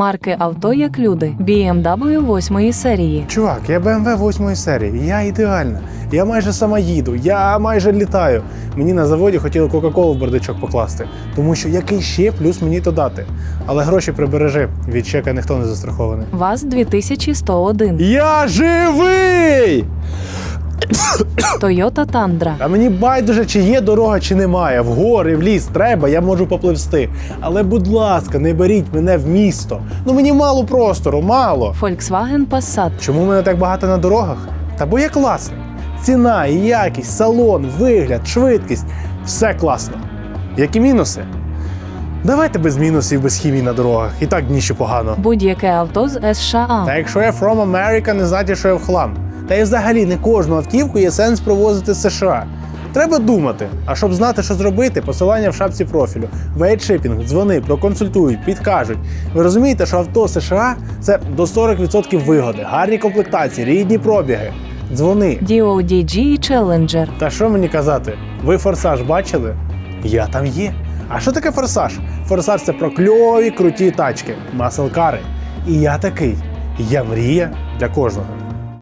Марки авто як люди. BMW 8 серії. Чувак, я BMW 8 серії, я ідеальна. Я майже сама їду, я майже літаю. Мені на заводі хотіли Кока-Колу в бардачок покласти, тому що який ще плюс мені то дати. Але гроші прибережи, від чека ніхто не застрахований. ВАЗ 2101. Я живий! Toyota Tundra. А мені байдуже, чи є дорога, чи немає. В гори, в ліс треба, я можу попливсти. Але, будь ласка, не беріть мене в місто. Ну мені мало простору, мало. Volkswagen Passat. Чому мене так багато на дорогах? Та бо я класний. Ціна, якість, салон, вигляд, швидкість все класно. Які мінуси? Давайте без мінусів, без хімії на дорогах. І так ніщо погано. Будь-яке авто з США. Та якщо я from America, не значить, що я в хлам. Та й взагалі не кожну автівку є сенс провозити з США. Треба думати. А щоб знати, що зробити, посилання в шапці профілю. Вейтшипінг, дзвони, проконсультують, підкажуть. Ви розумієте, що авто США це до 40% вигоди, гарні комплектації, рідні пробіги. Дзвони. DODG і Challenger. Та що мені казати? Ви форсаж бачили? Я там є. А що таке форсаж? Форсаж це про кльові круті тачки, маселкари. І я такий. Я мрія для кожного.